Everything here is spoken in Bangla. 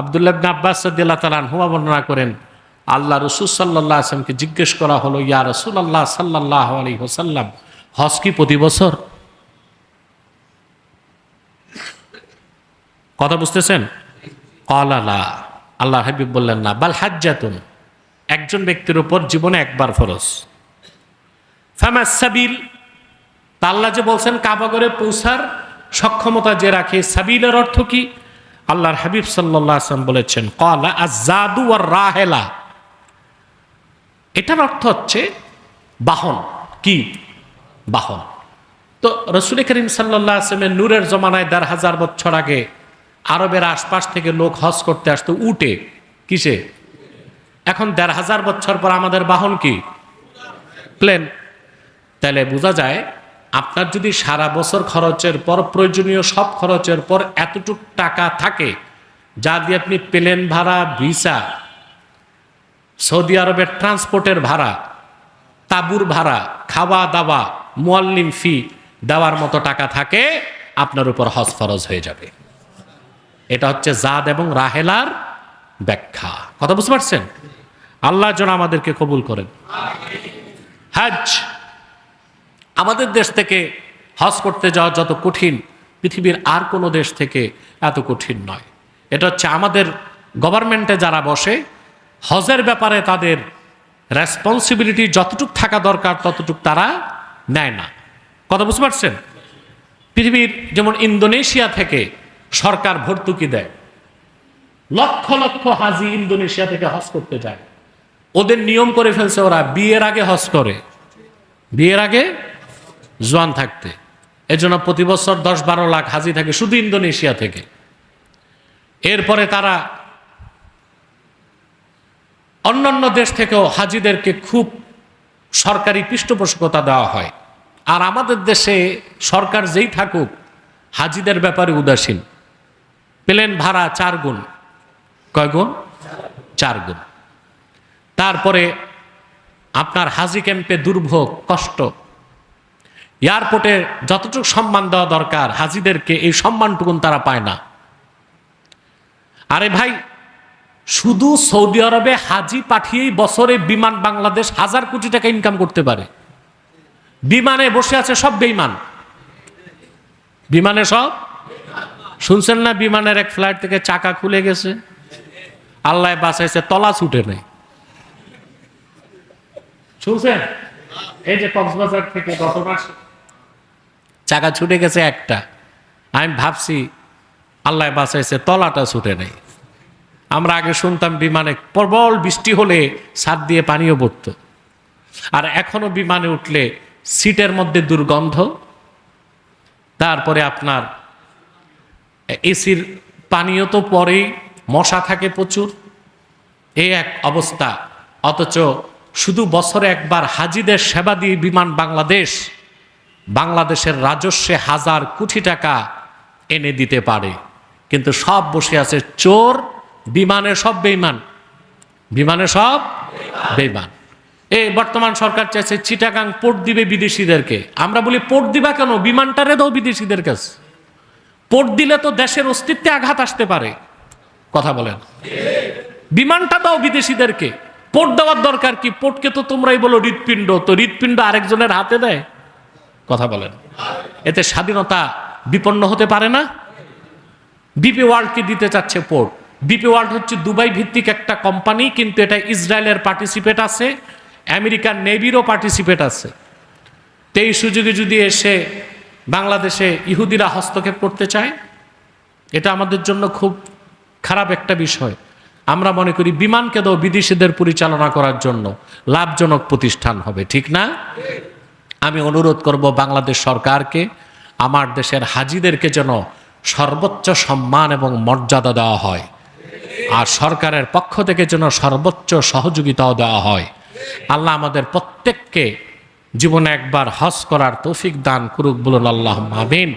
আবদুল্লাহ আব্বাস সাদ্দিল্লাহ তালান হুয়া বর্ণনা করেন, আল্লাহ রসুল সাল্লাহ আসলামকে জিজ্ঞেস করা হলো, ইয়া রসুল আল্লাহ সাল্লাহ আলী হোসাল্লাম হজ কি প্রতি বছর? কথা বুঝতেছেন? কলালা আল্লাহ হাবিব বললেন, না। বাল হাজ্জাতুন, একজন ব্যক্তির উপর জীবনে একবার ফরজ। ফেমাস সাবিল, তা আল্লাহ যে বলছেন কাবাগরে পৌঁছার সক্ষমতা যে রাখে, সাবিলের অর্থ কি? আল্লাহর হাবিব সাল্লাহ আসলাম বলেছেন কলা আজাদু আর রাহেলা এটার অর্থ হচ্ছে বাহন। কি? বাহন। তো রসুল করিম সাল্লাহ আসলামের নূরের জমানায় দেড় হাজার বছর আগে আরবের আশপাশ থেকে লোক হজ করতে আসতো। উটে। কিসে? এখন দেড় হাজার বছর পর আমাদের বাহন কি? প্লেন। তাহলে বোঝা যায় আপনার যদি সারা বছর খরচের পর, প্রয়োজনীয় সব খরচের পর এতটুক টাকা থাকে, যা দিয়ে আপনি প্লেন ভাড়া, ভিসা, সৌদি আরবের ট্রান্সপোর্টের ভাড়া, তাবুর ভাড়া খাওয়া দাওয়া মোয়াল্লিম ফি দেওয়ার মতো টাকা থাকে, আপনার উপর হজ ফরজ হয়ে যাবে। এটা হচ্ছে জাদ এবং রাহেলার ব্যাখ্যা। কথা বুঝতে পারছেন? আল্লাহ যেন আমাদেরকে কবুল করেন। হজ আমাদের দেশ থেকে হজ করতে যাওয়া যত কঠিন, পৃথিবীর আর কোনো দেশ থেকে এত কঠিন নয়। এটা হচ্ছে আমাদের গভর্নমেন্টে যারা বসে, হজের ব্যাপারে তাদের রেসপন্সিবিলিটি যতটুক থাকা দরকার ততটুক তারা নেয় না। কথা বুঝতে পারছেন? পৃথিবীর যেমন ইন্দোনেশিয়া থেকে সরকার ভর্তুকি দেয়, লক্ষ লক্ষ হাজি ইন্দোনেশিয়া থেকে হজ করতে যায়। ওদের নিয়ম করে ফেলছে ওরা, বিয়ের আগে হজ করে। বিয়ের আগে জোয়ান থাকতে। এজন্য প্রতি বছর দশ বারো লাখ হাজি থাকে শুধু ইন্দোনেশিয়া থেকে। এরপরে তারা অন্যান্য দেশ থেকেও হাজিদেরকে খুব সরকারি পৃষ্ঠপোষকতা দেওয়া হয়। আর আমাদের দেশে সরকার যেই থাকুক, হাজিদের ব্যাপারে উদাসীন। প্লেন ভাড়া চার গুণ। কয় গুণ? চার গুণ। তারপরে আপনার হাজি ক্যাম্পে দুর্ভোগ, কষ্ট। এয়ারপোর্টে যতটুকু সম্মান দেওয়া দরকার হাজিদেরকে, এই সম্মানটুকুন তারা পায় না। আরে ভাই, শুধু সৌদি আরবে হাজি পাঠিয়েই বছরে বিমান বাংলাদেশ হাজার কোটি টাকা ইনকাম করতে পারে। বিমানে বসে আছে সব বেইমান বিমানে সব? শুনছেন না, বিমানের এক ফ্লাইট থেকে চাকা খুলে গেছে? আল্লাহ বাঁচাইছে, তলা ছুটে নেই। শুনছেন? এই যে কক্সবাজার থেকে গত মাস চাকা ছুটে গেছে একটা। আমি ভাবছি, আল্লাহ বাঁচাইছে, তলাটা ছুটে নেই। আমরা আগে শুনতাম বিমানে প্রবল বৃষ্টি হলে ছাদ দিয়ে পানিও পড়ত। আর এখনও বিমানে উঠলে সিটের মধ্যে দুর্গন্ধ, তারপরে আপনার এসির পানীয় তো পরেই, মশা থাকে প্রচুর। এই এক অবস্থা। অথচ শুধু বছরে একবার হাজিদের সেবা দিয়ে বিমান বাংলাদেশ বাংলাদেশের রাজস্বে হাজার কোটি টাকা এনে দিতে পারে। কিন্তু সব বসে আছে চোর, বিমানে সব বেইমান। বিমানে সব বেইমান। এই বর্তমান সরকার চাইছে চিটাগাং পোর্ট দিবে বিদেশিদেরকে। আমরা বলি, পোর্ট দিবা কেন? বিমানটারে দাও বিদেশিদের কাছে। পোর্ট দিলে তো দেশের অস্তিত্বে আঘাত আসতে পারে। কথা বলেন। বিমানটা দাও বিদেশিদেরকে। পোর্ট দেওয়ার দরকার কি? পোর্টকে তো তোমরাই বলো হৃৎপিণ্ড। তো হৃৎপিণ্ড আরেকজনের হাতে দেয়। কথা বলেন। এতে স্বাধীনতা বিপন্ন হতে পারে না। বিপি ওয়ার্ল্ডকে দিতে চাচ্ছে পোর্ট? বিপি ওয়ার্ল্ড হচ্ছে দুবাই ভিত্তিক একটা কোম্পানি, কিন্তু এটা ইসরায়েলের পার্টিসিপেট আছে আমেরিকান নেভিরও পার্টিসিপেট আছে। তো এই সুযোগে যদি এসে বাংলাদেশে ইহুদিরা হস্তক্ষেপ করতে চায়, এটা আমাদের জন্য খুব খারাপ একটা বিষয়। আমরা মনে করি বিমানকে দাও বিদেশিদের পরিচালনা করার জন্য, লাভজনক প্রতিষ্ঠান হবে, ঠিক না? আমি অনুরোধ করব বাংলাদেশ সরকারকে, আমার দেশের হাজিদেরকে যেন সর্বোচ্চ সম্মান এবং মর্যাদা দেওয়া হয়। আর সরকারের পক্ষ থেকে যেন সর্বোচ্চ সহযোগিতাও দেওয়া হয়। আল্লাহ আমাদের প্রত্যেককে জীবনে একবার হজ করার তৌফিক দান করুক বলুন আল্লাহ আমিন।